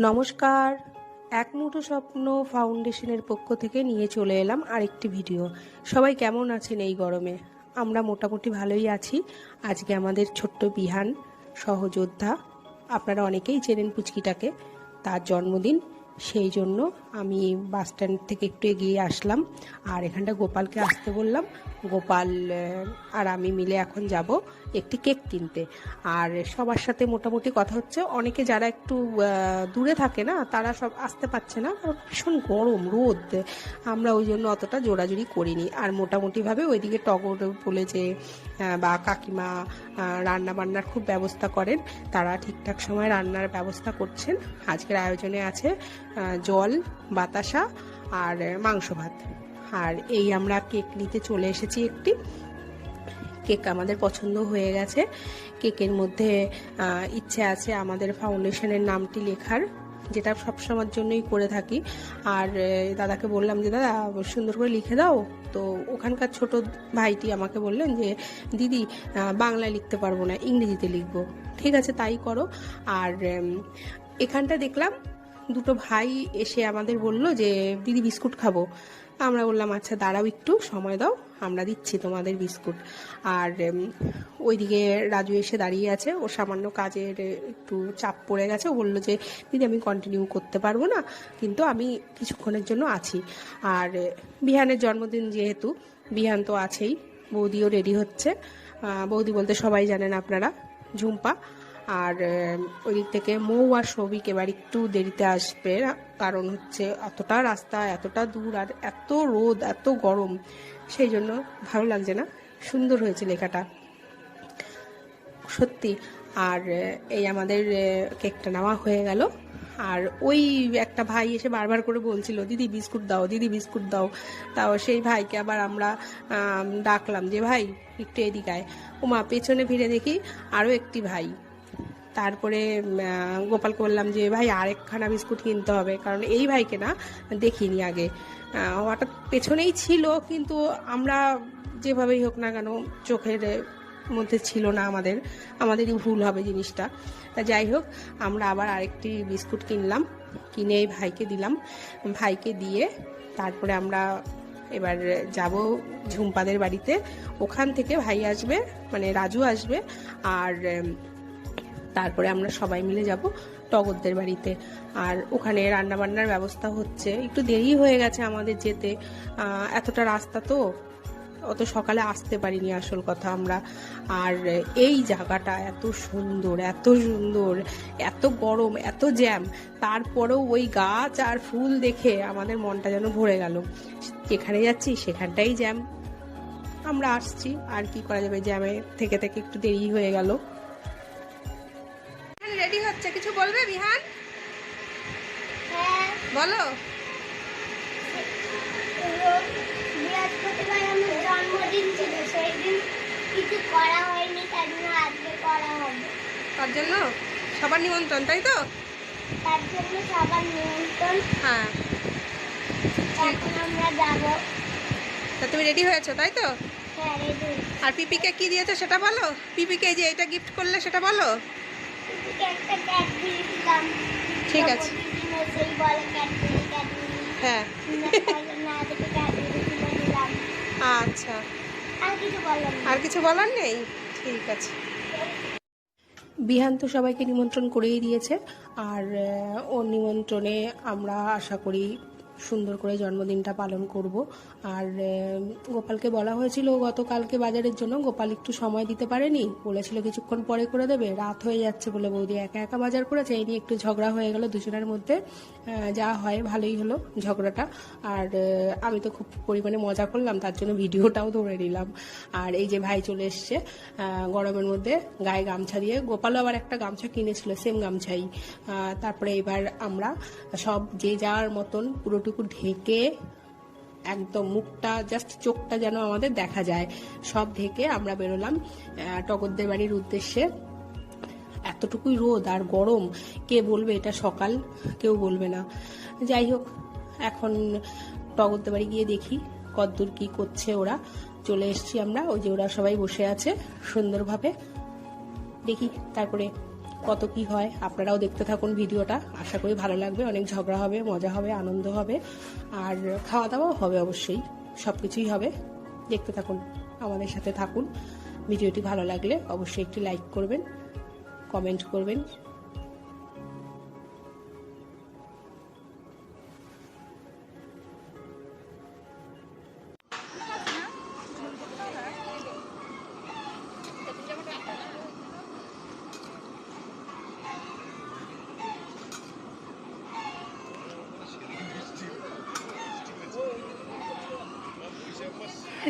নমস্কার। এক মুঠো স্বপ্ন ফাউন্ডেশনের পক্ষ থেকে নিয়ে চলে এলাম আরেকটি ভিডিও। সবাই কেমন আছেন এই গরমে? আমরা মোটামুটি ভালোই আছি। আজকে আমাদের ছোট্ট বিহান, সহযোদ্ধা, আপনারা অনেকেই চেনেন পুচকিটাকে, তার জন্মদিন, সেই জন্য আমি বাস স্ট্যান্ড থেকে একটু এগিয়ে আসলাম, আর এখানটা গোপালকে আসতে বললাম। গোপাল আর আমি মিলে এখন যাব একটি কেক কিনতে। আর সবার সাথে মোটামুটি কথা হচ্ছে, অনেকে যারা একটু দূরে থাকে না, তারা সব আসতে পারছে না। কারণ ভীষণ গরম, রোদ। আমরা ওই জন্য অতটা জোরাজুরি করিনি। আর মোটামুটিভাবে ওইদিকে টগর বলে যে বা কাকিমা রান্না বান্নার খুব ব্যবস্থা করেন। তারা ঠিকঠাক সময় রান্নার ব্যবস্থা করছেন। আজকের আয়োজনে আছে জল বাতাসা আর মাংস ভাত। আর এই আমরা কেক নিতে চলে এসেছি একটি। কেক আমাদের পছন্দ হয়ে গেছে। কেকের মধ্যে ইচ্ছে আছে আমাদের ফাউন্ডেশনের নামটি লেখার, যেটা সবসময়ের জন্যই করে থাকি। আর দাদাকে বললাম যে, দাদা, সুন্দর করে লিখে দাও। তো ওখানকার ছোট ভাইটি আমাকে বললেন যে, দিদি বাংলায় লিখতে পারব না, ইংরেজিতে লিখব। ঠিক আছে, তাই করো। আর এখানটা দেখলাম দুটো ভাই এসে আমাদের বলল যে, দিদি বিস্কুট খাব। আমরা বললাম আচ্ছা দাঁড়াও একটু, সময় দাও, আমরা দিচ্ছি তোমাদের বিস্কুট। আর ওইদিকে রাজু এসে দাঁড়িয়ে আছে, ও সামান্য কাজের একটু চাপ পড়ে গেছে, ও বলল যে, দিদি, আমি কন্টিনিউ করতে পারব না, কিন্তু আমি কিছুক্ষণের জন্য আছি। আর, বিহানের জন্মদিন যেহেতু, বিহান তো আছেই, বৌদিও রেডি হচ্ছে। বৌদি বলতে সবাই জানেন আপনারা, ঝুম্পা। আর ওই দিক থেকে মৌ আর সৌভিক এবার একটু দেরিতে আসবে। কারণ হচ্ছে অতটা রাস্তা, এতটা দূর আর এত রোদ, এত গরম, সেই জন্য ভালো লাগছে না। সুন্দর হয়েছে লেখাটা। সত্যি। আর এই আমাদের কেকটা নেওয়া হয়ে গেল। আর ওই একটা ভাই এসে বারবার করে বলছিল, দিদি বিস্কুট দাও, দিদি বিস্কুট দাও। তাও সেই ভাইকে আবার আমরা ডাকলাম যে, ভাই, একটু এদিকে আয়। ওমা পেছনে ফিরে দেখি আরও একটি ভাই। তারপরে গোপালকে বললাম যে, ভাই, আরেকখানা বিস্কুট কিনতে হবে। কারণ এই ভাইকে না দেখিনি আগে। হঠাৎ পেছনেই ছিল, কিন্তু আমরা যেভাবেই হোক না কেন চোখের মধ্যে ছিল না আমাদের। আমাদেরই ভুল হবে জিনিসটা। তা যাই হোক, আমরা আবার আরেকটি বিস্কুট কিনলাম। কিনে এই ভাইকে দিলাম। ভাইকে দিয়ে তারপরে আমরা এবার যাব ঝুম্পাদের বাড়িতে। ওখান থেকে ভাই আসবে মানে রাজু আসবে। আর তারপরে আমরা সবাই মিলে যাব টগরদের বাড়িতে। আর ওখানে রান্না বান্নার ব্যবস্থা হচ্ছে। একটু দেরি হয়ে গেছে আমাদের যেতে। এতটা রাস্তা তো, অত সকালে আসতে পারিনি আসল কথা আমরা। আর এই জায়গাটা এত সুন্দর এত সুন্দর, এত গরম, এত জ্যাম। তারপরেও ওই গাছ আর ফুল দেখে আমাদের মনটা যেন ভরে গেল। যেখানে যাচ্ছি সেখানটাই জ্যাম। আমরা আসছি, আর কি করা যাবে? জ্যামে থেকে থেকে একটু দেরি হয়ে গেল। বলবে বিহান? হ্যাঁ। বলো। বৃহস্পতিবার আমার জন্মদিন ছিল সেই দিন কিছু করা হয়নি তার জন্য আজকে করা হবে। তার জন্য? সবার নিমন্ত্রণ তাই তো? তার জন্য সবার নিমন্ত্রণ। হ্যাঁ। এখন আমরা যাব। তা তুমি রেডি হয়েছো তাই তো? হ্যাঁ রেডি আর পিপিকে কি দিয়েছ সেটা বলো? পিপিকে যে এটা গিফট করলে সেটা বলো দিদিকে একটা ক্যাডবেরি দিলাম ঠিক আছে। হ্যাঁ। আচ্ছা। আর কিছু বলার নেই। ঠিক আছে। বিহান তো সবাইকে নিমন্ত্রণ করেই দিয়েছে। আর ওর নিমন্ত্রণে আমরা আশা করি সুন্দর করে জন্মদিনটা পালন করব। আর গোপালকে বলা হয়েছিল গতকালকে বাজারের জন্য, গোপাল একটু সময় দিতে পারেনি। বলেছিল কিছুক্ষণ পরে করে দেবে, রাত হয়ে যাচ্ছে বলে বৌদি একা একা বাজার করেছে, এই নিয়ে একটু ঝগড়া হয়ে গেল দুজনের মধ্যে। যা হয়, ভালোই হলো ঝগড়াটা। আর আমি তো খুব পরিমাণে মজা করলাম, তার জন্য ভিডিওটাও ধরে নিলাম। আর এই যে ভাই চলে এসছে গরমের মধ্যে গায়ে গামছা দিয়ে, গোপালও আবার একটা গামছা কিনেছিল সেম গামছাই। তারপরে এবার আমরা সব যে যার মতন পুরোটুকু ঢেকে একদম মুখটা জাস্ট চোখটা যেন আমাদের দেখা যায়। সব ঢেকে আমরা বেরোলাম টগরদের বাড়ির উদ্দেশ্যে। এতটুকুই রোদ আর গরম, কে বলবে এটা সকাল, কেউ বলবে না। যাই হোক, এখন টগরদের বাড়ি গিয়ে দেখি কদ্দূর কি করছে ওরা। চলে এসছি আমরা, ওই যে ওরা সবাই বসে আছে সুন্দরভাবে। দেখি, তারপরে কত কি হয়, আপনারাও দেখতে থাকুন ভিডিওটা। আশা করি ভালো লাগবে, অনেক ঝগড়া হবে, মজা হবে, আনন্দ হবে, আর খাওয়া দাওয়াও হবে অবশ্যই সব কিছুই হবে। দেখতে থাকুন, আমাদের সাথে থাকুন। ভিডিওটি ভালো লাগলে অবশ্যই একটি লাইক করবেন কমেন্ট করবেন।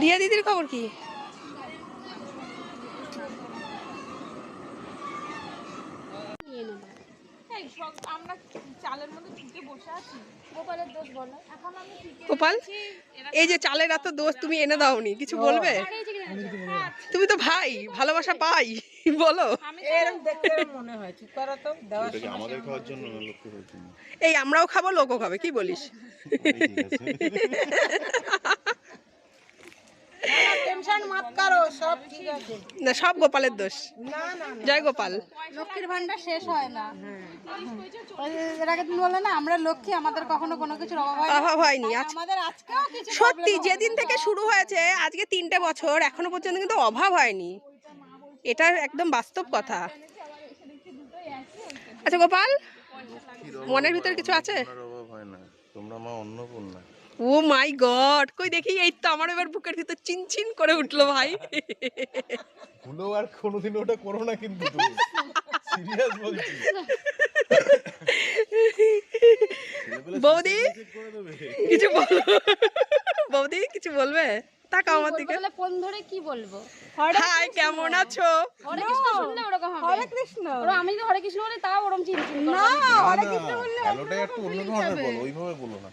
বলো দিদির খবর ঢুকে গোপাল এই যে চালের এত দোষ তুমি এনে দাওনি কিছু বলবে? তুমি তো ভাই ভালোবাসা পাই বলো। মনে হয় কি এই আমরাও খাব লোকও খাবে কি বলিস ঠিক আছে টেনশন মাত করো সব ঠিক আছে না সব গোপালের দোষ। না না জয় গোপাল। লক্ষ্মীর ভান্ডার শেষ হয় না। ওই যে এর আগে তুমি বললে না আমরা লক্ষ্মী আমাদের কখনো কোনো কিছুর অভাব হয় হয়নি। আজ আমাদের আজকেও কিছু সত্যি যেদিন থেকে শুরু হয়েছে আজকে তিনটে বছর এখনও পর্যন্ত কিন্তু অভাব হয়নি। এটা একদম বাস্তব কথা। আচ্ছা গোপাল? মনের ভিতরে কিছু আছে? আপনার অভাব হয় না। তোমরা মা অন্নপূর্ণা। ও মাই গড। কই দেখি এই তো আমার এবার বুকের ভিতর চিনচিন করে উঠল ভাই। ভুলো আর কোনোদিন ওটা করো না কিন্তু সিরিয়াস বলছি। বৌদি? কিছু বল বৌদি কিছু বলবে? তাকাও আমার দিকে। তাহলে ফোন ধরে কি বলব? হাই কেমন আছো? হরে কৃষ্ণ শুনলে ওরকম হবে। হরে কৃষ্ণ। ওরা আমি যদি হরে কৃষ্ণ বলি তাও ওরকম চিনচিন না না না হ্যালোটা একটু অন্যভাবে বলো ওইভাবে বলো না।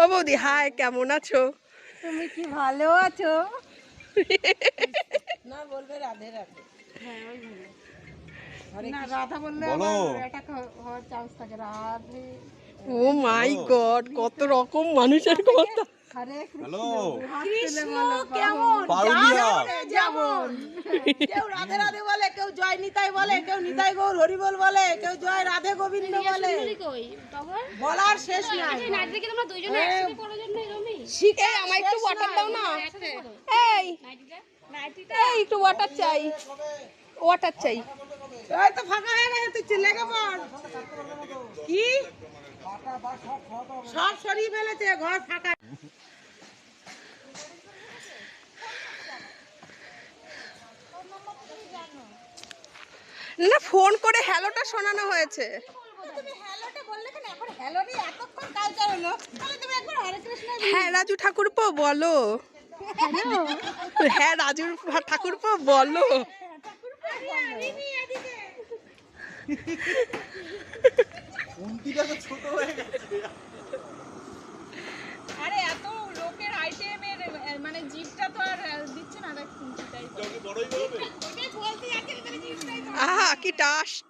ও বৌদি হাই কেমন আছো? তুমি কি ভালো আছো? না বলবে রাধে রাধে। না রাধা বললে হওয়ার চান্স থাকে। রাধে। ও মাই গড কত রকম মানুষের কথা। হরে হ্যালো। কেমন? যেমন কেউ রাধে রাধে বলে কেউ জয় নিতাই বলে কেউ নিতাই গৌর হরিবল বলে কেউ জয় রাধে গোবিন্দ বলে। বলার শেষ নাই। নাইটে কি তোমরা দুইজনে একসাথে পড়ার জন্য এরকমই শিখে আমার একটু ওয়াটার দাও না। এই। এই একটু ওয়াটার চাই। ওয়াটার চাই। ওই তো ফাঁকা হয়ে গেছে তুই চিল্লে পড় কি? সব সরিয়ে ফেলেছে ঘর ফাঁকা। না ফোন করে হ্যালোটা শোনানো হয়েছে। হ্যাঁ রাজু ঠাকুরপো বলো। হ্যাঁ রাজু ঠাকুরপো বলো আরে এত লোকের আইটেমের মানে জিপটা তো আর আহ, দিচ্ছে না দেখ খুঁজিটাই আহা কি টাস্ট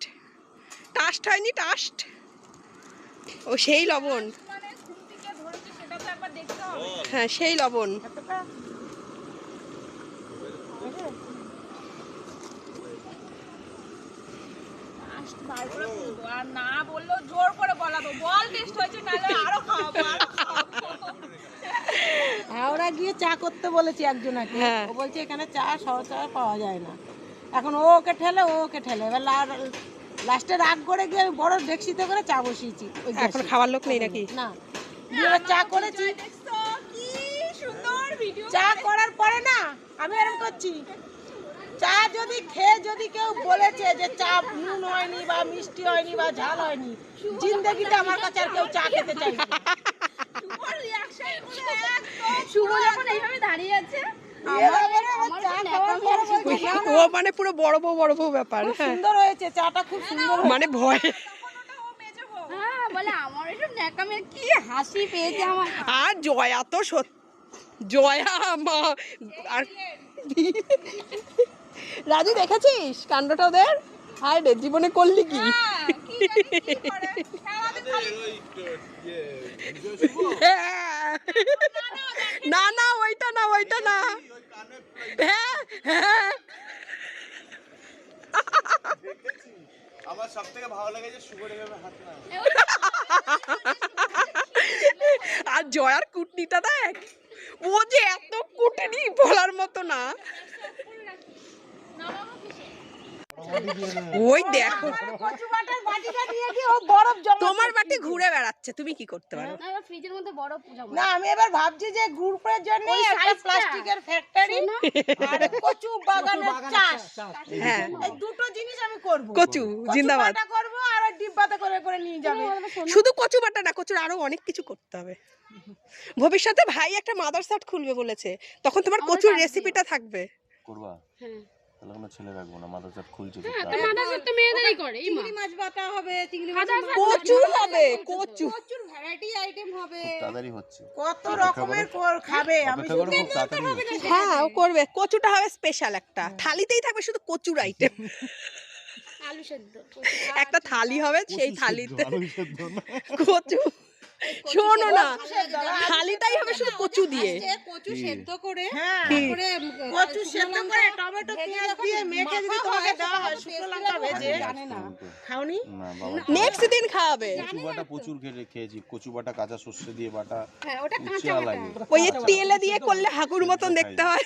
টাস্ট হয়নি টাস্ট ও সেই লবণ। হ্যাঁ সেই লবণ। না জোর করে বলাবো বল টেস্ট হয়েছে নাহলে আরও খাওয়াবো হাওড়া গিয়ে চা করতে বলেছি একজনকে। হ্যাঁ। ও বলছে এখানে চা সহজ চা পাওয়া যায় না। এখন ও ওকে ঠেলে ও ওকে ঠেলে। এবার লাস্টে রাগ করে গিয়ে আমি বড় ডেক্সিতে করে চা বসিয়েছি ওই এখন। খাবার লোক নেই নাকি? না। চা করেছি। দেখছ কি সুন্দর ভিডিও চা করার পরে না আমি এরকম করছি। চা যদি খেয়ে যদি কেউ বলেছে যে চা নুন হয়নি বা মিষ্টি হয়নি বা ঝাল হয়নি জিন্দগিতে আমার কাছে আর কেউ চা খেতে চাই না। শুভ যখন এইভাবে দাঁড়িয়ে আছে? এবারে আমার চা খাওয়ার পরে বলছে, "না, ও মানে পুরো বড় বউ বড় বউ ব্যাপার। হ্যাঁ। সুন্দর হয়েছে চাটা খুব সুন্দর মানে ভয়। হ্যাঁ বলে আমার এসব ন্যাকামের কি হাসি পেয়েছে আমার। আর জয়া তো সত্যি জয়া মা আর রাজু দেখেছিস কাণ্ডটা ওদের? হায় রে জীবনে করলি কি? হ্যাঁ। না না, ওইটা না ওইটা না। আমার সব থেকে ভালো লাগে যে সুগারে আর জয়ার কুটনিটা দেখ, ও যে এত কুটনি বলার মতো না। ওই দেখো। কচু বাটার বাটিটা নিয়ে গিয়ে ও বরফ জমা তোমার বাটি ঘুরে বেড়াচ্ছে তুমি কি করতে পারো? না ফ্রিজের মধ্যে বড় না আমি এবার ভাবছি যে গ্রুপের জন্য একটা প্লাস্টিকের ফ্যাক্টরি আর কচু বাগানের চাষ। হ্যাঁ। এই দুটো জিনিস আমি করব। কচু, জিন্দাবাদ। করব আর ডিব্বাতে করে করে নিয়ে যাবে। শুধু কচু বাটা না কচুর আরও অনেক কিছু করতে হবে। ভবিষ্যতে ভাই একটা মাদার সাট খুলবে বলেছে। তখন তোমার কচুর রেসিপিটা থাকবে। করবা? তাহলে কোনো ছেলে রাখব না মাথা চাট খুলছে চিংড়ি মাছ বাটা হবে চিংড়ি মাছ কচু হবে। কচু প্রচুর। ভ্যারাইটি আইটেম হবে। তাড়াতাড়ি হচ্ছে। কত রকমের কর- খাবে আমি তাড়াতাড়ি হচ্ছে। হ্যাঁ ও করবে। কচুটা হবে স্পেশাল একটা। থালিতেই থাকবে শুধু কচুর আইটেম আলু সেদ্ধ। একটা থালি হবে সেই থালিতে। আলু কচু। শোনো না থালিটাই হবে শুধু কচু দিয়ে। কচু সেদ্ধ করে হ্যাঁ। কি? কচু সেদ্ধ করে টমেটো পেঁয়াজ দিয়ে মেখে যদি তোমাকে দেওয়া হয় শুকনো লঙ্কা ভেজে জানে না। খাওনি? নেক্সট দিন খাওয়াবে। কচু বাটা প্রচুর খেয়ে খেয়েছি। কচু বাটা কাঁচা সর্ষে দিয়ে বাটা হ্যাঁ ওটা লাগে ওই তেলে দিয়ে করলে হাকুর মতন দেখতে হয়।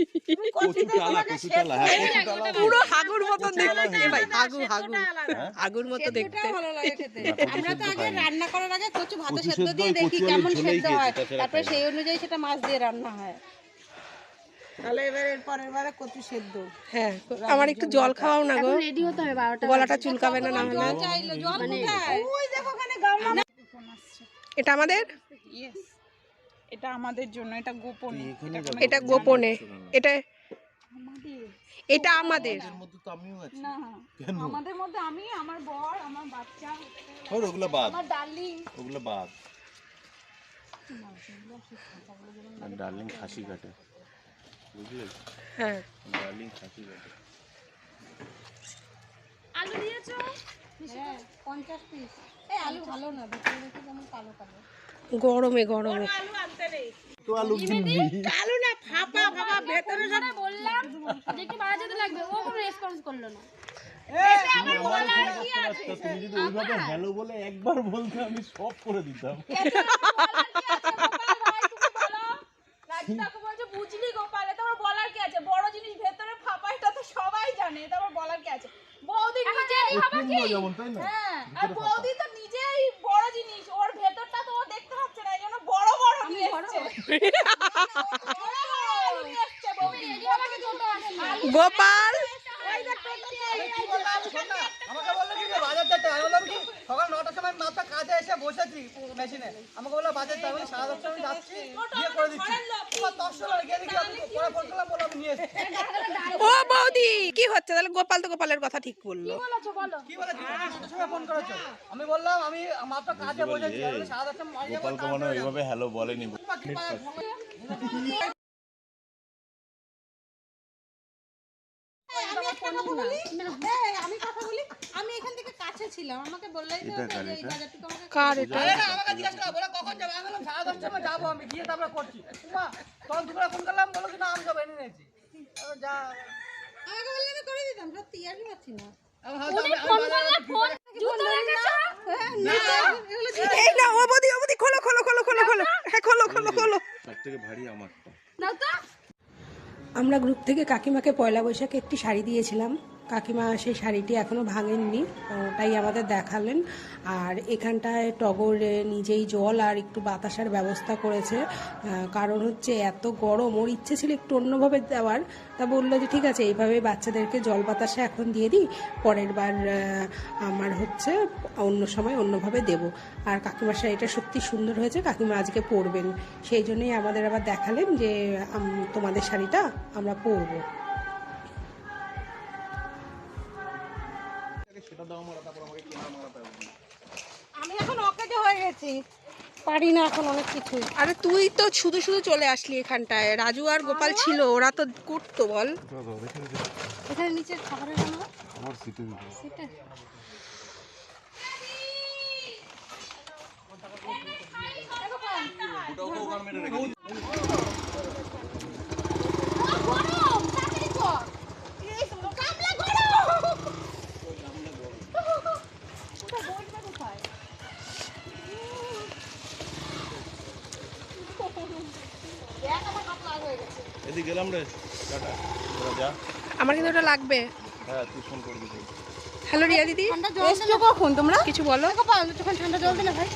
হ্যাঁ কচু টালা পুরো হাগুর মতন দেখতে ভাই। হাগু হাগু হাগুর। মতো দেখতে। ভালো লাগে খেতে। আমরা তো আগে রান্না করার আগে কচু ভাতে সেদ্ধ দিয়ে দেখি কেমন সেদ্ধ হয়। তারপরে সেই অনুযায়ী সেটা মাছ দিয়ে রান্না হয়। তাহলে এবার পরের বারে কচু সেদ্ধ। হ্যাঁ আমার একটু জল খাওয়াও না গো। রেডি হতে হবে গলাটা চুলকাবে না না হলে। চাইলো জল কোথায়? ওই দেখো ওখানে গামলা এটা আমাদের? এটা আমাদের জন্য এটা গোপনে। এটা গোপনে। এটা এটা আমাদের। মধ্যে তো আমিও আছি। না। আমাদের মধ্যে আমি আমার বর আমার বাচ্চা ওর ওগুলো বাদ। আমার ডার্লিং ওগুলো বাদ। ডার্লিং খাসি কাটে। বুঝলে? হ্যাঁ। ডার্লিং খাসি কাটে। আলু দিয়েছ? হ্যাঁ পঞ্চাশ পিস। এই আলু ভালো না ভিতরে যেমন কালো কালো। গরমে গরমে। তো আলু কিনবি? কালো না ফাঁপা ফাঁপা ভেতরে সব বললাম যে একটু বাড়া যেতে লাগবে ও কোনো রেসপন্স করল না। তুমি যদি ওইভাবে হ্যালো বলে একবার বলতে আমি সব করে দিতাম। বুঝলি গোপালে তোমার বলার কি আছে? বড় জিনিস ভেতরে ফাঁপা এটা তো সবাই জানে তোমার বলার কি আছে? বৌদি যেমন তাই না? হ্যাঁ আর বৌদি তো নিজেই বড় জিনিস ওর ভেতরটা তো ও দেখতে পাচ্ছে না এই জন্য বড় বড় নিয়ে এসছে বড় বড় আলু নিয়ে এসছে বৌদি আমাকে ছোট আসে না গোপাল আমাকে বলল কি যে বাজার যেতে আমি বললাম কি সকাল নটার সময় মাথা কাজে এসে বসেছি মেশিনে। আমাকে বলল বাজার যাবে আমি সাড়ে দশটা আমি যাচ্ছি করে দিচ্ছি। দশটা গিয়ে দেখি আমি পরে ফোন করলাম বললাম আমি নিয়ে এসেছি। ও বৌদি কি হচ্ছে? তাহলে গোপাল তো গোপালের কথা ঠিক বলল। কি বলে? ফোন করেছ। আমি বললাম আমি মাত্র কাজে বসেছি। সাড়ে দশটা আমি বাড়ি যাব গোপালকে মনে হয় ওইভাবে হ্যালো বলেনি এই, আমি কথা বলি? আমি এখান থেকে কাছে ছিলাম। আমাকে বললেই তো এটা হতো কার যে এই বাজারটুকু আমাকে কার এটা? না, আমাকে জিজ্ঞাসা করা বলে কখন যাবে? আমি বললাম সাড়ে দশটার সময় যাব আমি গিয়ে তারপরে করছি। মা তখন দুপুরে ফোন করলাম বলো কি না আমি সব এনে নিয়েছি। যা। আমাকে বললে আমি করে দিতাম সত্যি আর কি পাচ্ছি না। আমি হয়তো আমি- আমি বাজারে ফোন জুতো রেখেছো এই না ও বৌদি ও বৌদি খোলো খোলো খোলো খোলো। খোলো হ্যাঁ খোলো খোলো খোলো। সব থেকে ভারী আমারটা। দাও তো। আমরা গ্রুপ থেকে কাকিমাকে পয়লা বৈশাখে একটি শাড়ি দিয়েছিলাম। কাকিমা সেই শাড়িটি এখনও ভাঙেননি ওটাই আমাদের দেখালেন। আর এখানটায় টগর নিজেই জল আর একটু বাতাসার ব্যবস্থা করেছে। কারণ হচ্ছে এত গরম, ওর ইচ্ছে ছিল একটু অন্যভাবে দেওয়ার। তা বলল যে, ঠিক আছে, এইভাবে বাচ্চাদেরকে জল বাতাসা এখন দিয়ে দিই, পরের বার আমার হচ্ছে অন্য সময় অন্যভাবে দেব। আর কাকিমার শাড়িটা সত্যি সুন্দর হয়েছে, কাকিমা আজকে পরবেন। সেই জন্যই আমাদের আবার দেখালেন যে তোমাদের শাড়িটা আমরা পরবো। আমি এখন অকেজো হয়ে গেছি। পারি না এখন অনেক কিছু আরে তুই তো শুধু শুধু চলে আসলি এখানটায়। রাজু আর গোপাল ছিল ওরা তো করতো বল। এখানে নিচে খাবারের জন্য? আমার সিটে। সেটা এই কামলা গরম এদিকে গেলাম রে টাটা। তোরা যা। আমার কিন্তু ওটা লাগবে। হ্যাঁ তুই ফোন করবি। হ্যালো রিয়া দিদি। এসছো কখন তোমরা? কিছু বলো। ঠান্ডা জল দিলে ভাই।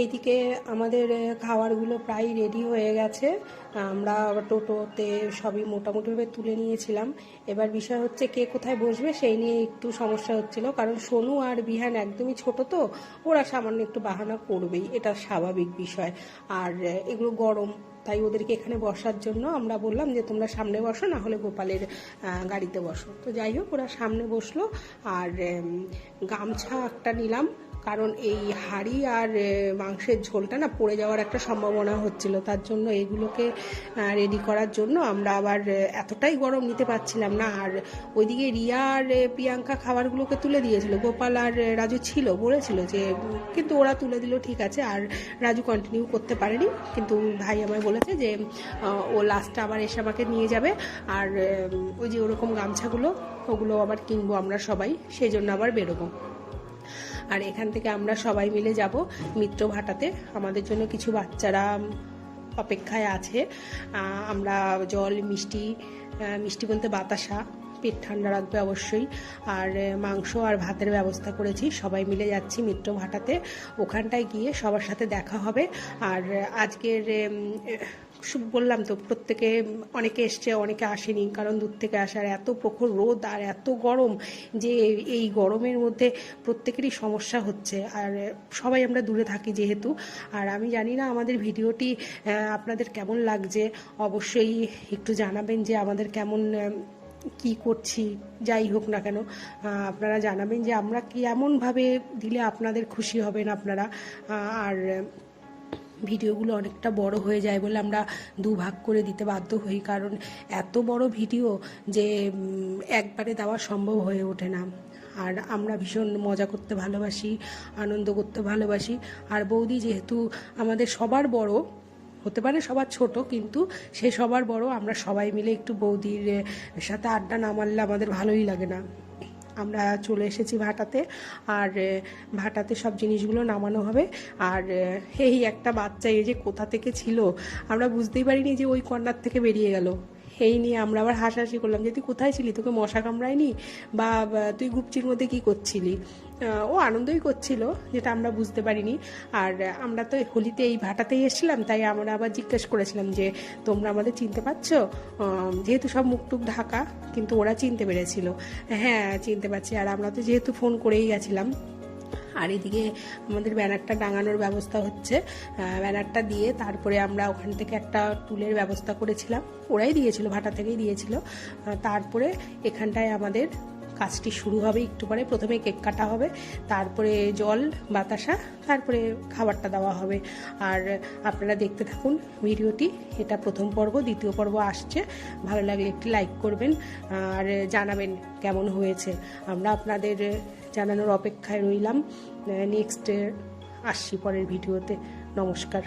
এইদিকে আমাদের খাবারগুলো প্রায় রেডি হয়ে গেছে। আমরা টোটোতে সবই মোটামুটিভাবে তুলে নিয়েছিলাম। এবার বিষয় হচ্ছে কে কোথায় বসবে সেই নিয়ে একটু সমস্যা হচ্ছিল। কারণ সোনু আর বিহান একদমই ছোট তো, ওরা সামান্য একটু বাহানা করবেই, এটা স্বাভাবিক বিষয়। আর এগুলো গরম, তাই ওদেরকে এখানে বসার জন্য আমরা বললাম যে, তোমরা সামনে বসো না হলে গোপালের গাড়িতে বসো। তো যাই হোক, ওরা সামনে বসল। আর গামছা একটা নিলাম। কারণ এই হাড়ি আর মাংসের ঝোলটা না পড়ে যাওয়ার একটা সম্ভাবনা হচ্ছিল। তার জন্য এগুলোকে রেডি করার জন্য আমরা আবার এতটাই গরম নিতে পারছিলাম না। আর ওইদিকে রিয়া আর প্রিয়াঙ্কা খাবারগুলোকে তুলে দিয়েছিল। গোপাল আর রাজু ছিল, বলেছিল যে, কিন্তু ওরা তুলে দিল, ঠিক আছে। আর রাজু কন্টিনিউ করতে পারেনি। কিন্তু ভাই আমায় বলেছে যে ও লাস্টে আবার এসে আমাকে নিয়ে যাবে। আর ওই যে ওরকম গামছাগুলো, ওগুলো আবার কিনবো আমরা সবাই। সেই জন্য আবার বেরোবো। আর এখান থেকে আমরা সবাই মিলে যাব মিত্র ভাটাতে। আমাদের জন্য কিছু বাচ্চারা অপেক্ষায় আছে। আমরা জল, মিষ্টি মিষ্টি বলতে বাতাসা, পেট ঠান্ডা রাখবে অবশ্যই। আর মাংস আর ভাতের ব্যবস্থা করেছি। সবাই মিলে যাচ্ছি মিত্র ভাটাতে। ওখানটায় গিয়ে সবার সাথে দেখা হবে। আর, আজকের বললাম তো, প্রত্যেকে অনেকে এসছে, অনেকে আসেনি, কারণ দূর থেকে আসার এত প্রখর রোদ আর এত গরম যে এই গরমের মধ্যে প্রত্যেকেরই সমস্যা হচ্ছে। আর সবাই আমরা দূরে থাকি যেহেতু। আর আমি জানি না আমাদের ভিডিওটি আপনাদের কেমন লাগছে। অবশ্যই একটু জানাবেন যে আমাদের কেমন কি করছি, যাই হোক না কেন। আপনারা জানাবেন যে আমরা কি এমনভাবে দিলে আপনাদের খুশি হবেন আপনারা। আর ভিডিওগুলো অনেকটা বড় হয়ে যায় বলে আমরা দুভাগ করে দিতে বাধ্য হই। কারণ এত বড় ভিডিও যে একবারে দেওয়া সম্ভব হয়ে ওঠে না। আর আমরা ভীষণ মজা করতে ভালোবাসি, আনন্দ করতে ভালোবাসি। আর বৌদি যেহেতু আমাদের সবার বড়, হতে পারে সবার ছোট, কিন্তু সে সবার বড়, আমরা সবাই মিলে একটু বৌদির সাথে আড্ডা না মারলে আমাদের ভালোই লাগে না। আমরা চলে এসেছি ভাটাতে। আর ভাটাতে সব জিনিসগুলো নামানো হবে। আর এই একটা বাচ্চা এই যে কোথা থেকে ছিল, আমরা বুঝতেই পারিনি যে ওই কর্নার থেকে বেরিয়ে গেল। এই নিয়ে আমরা আবার হাসাহাসি করলাম যে, তুই কোথায় ছিলি? তোকে মশা কামড়ায়নি? বা, তুই গুপচির মধ্যে কি করছিলি? ও আনন্দই করছিল, যেটা আমরা বুঝতে পারিনি। আর আমরা তো হোলিতে এই ভাটাতেই এসেছিলাম, তাই আমরা আবার জিজ্ঞেস করেছিলাম যে, তোমরা আমাদের চিনতে পারছ? যেহেতু সব মুখটুক ঢাকা, কিন্তু ওরা চিনতে পেরেছিল। হ্যাঁ চিনতে পারছি। আর আমরা তো যেহেতু ফোন করেই গেছিলাম। আর এদিকে আমাদের ব্যানারটা টাঙানোর ব্যবস্থা হচ্ছে। ব্যানারটা দিয়ে তারপরে আমরা ওখান থেকে একটা টুলের ব্যবস্থা করেছিলাম। ওরাই দিয়েছিল, ভাটা থেকেই দিয়েছিল। তারপরে এখানটায় আমাদের কাজটি শুরু হবে একটু পরে। প্রথমে কেক কাটা হবে, তারপরে জল, বাতাসা, তারপরে খাবারটা দেওয়া হবে। আর আপনারা দেখতে থাকুন ভিডিওটি, এটা প্রথম পর্ব, দ্বিতীয় পর্ব আসছে। ভালো লাগলে একটি লাইক করবেন আর জানাবেন কেমন হয়েছে। আমরা আপনাদের জানানোর অপেক্ষায় রইলাম। নেক্সট আসছি পরের ভিডিওতে। নমস্কার।